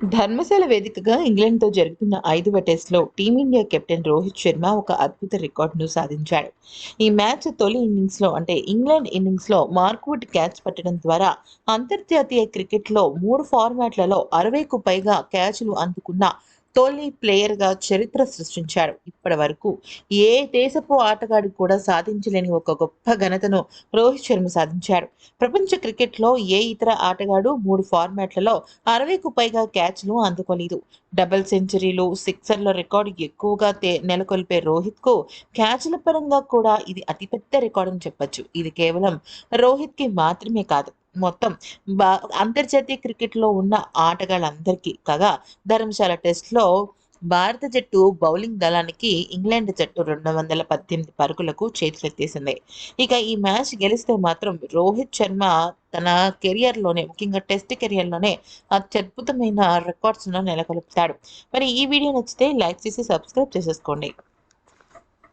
ధర్మశాల వేదికగా ఇంగ్లాండ్తో జరుగుతున్న ఐదవ టెస్ట్లో టీమిండియా కెప్టెన్ రోహిత్ శర్మ ఒక అద్భుత రికార్డును సాధించాడు. ఈ మ్యాచ్ తొలి ఇన్నింగ్స్లో అంటే ఇంగ్లాండ్ ఇన్నింగ్స్లో మార్క్వుడ్ క్యాచ్ పట్టడం ద్వారా అంతర్జాతీయ క్రికెట్లో మూడు ఫార్మాట్లలో అరవైకు పైగా క్యాచ్లు అందుకున్న తొలి ప్లేయర్గా చరిత్ర సృష్టించాడు ఇప్పటి వరకు ఏ దేశపు ఆటగాడు కూడా సాధించలేని ఒక గొప్ప ఘనతను రోహిత్ శర్మ సాధించాడు ప్రపంచ క్రికెట్లో ఏ ఇతర ఆటగాడు మూడు ఫార్మాట్లలో అరవైకు పైగా క్యాచ్లు అందుకోలేదు. డబుల్ సెంచరీలు సిక్సర్ల రికార్డు ఎక్కువగా నెలకొల్పే రోహిత్కు క్యాచ్ల పరంగా కూడా ఇది అతిపెద్ద రికార్డు అని చెప్పొచ్చు. ఇది కేవలం రోహిత్కి మాత్రమే కాదు. మొత్తం బా అంతర్జాతీయ క్రికెట్లో ఉన్న ఆటగాళ్ళందరికీ కాగా ధర్మశాల టెస్ట్లో భారత జట్టు బౌలింగ్ దళానికి ఇంగ్లాండ్ జట్టు రెండు వందల పద్దెనిమిది పరుగులకు చేతులెత్తేసింది. ఇక ఈ మ్యాచ్ గెలిస్తే మాత్రం రోహిత్ శర్మ తన కెరియర్లోనే ముఖ్యంగా టెస్ట్ కెరియర్లోనే అత్యద్భుతమైన రికార్డ్స్ను నెలకొల్పుతాడు. మరి ఈ వీడియో నచ్చితే లైక్ చేసి సబ్స్క్రైబ్ చేసేసుకోండి.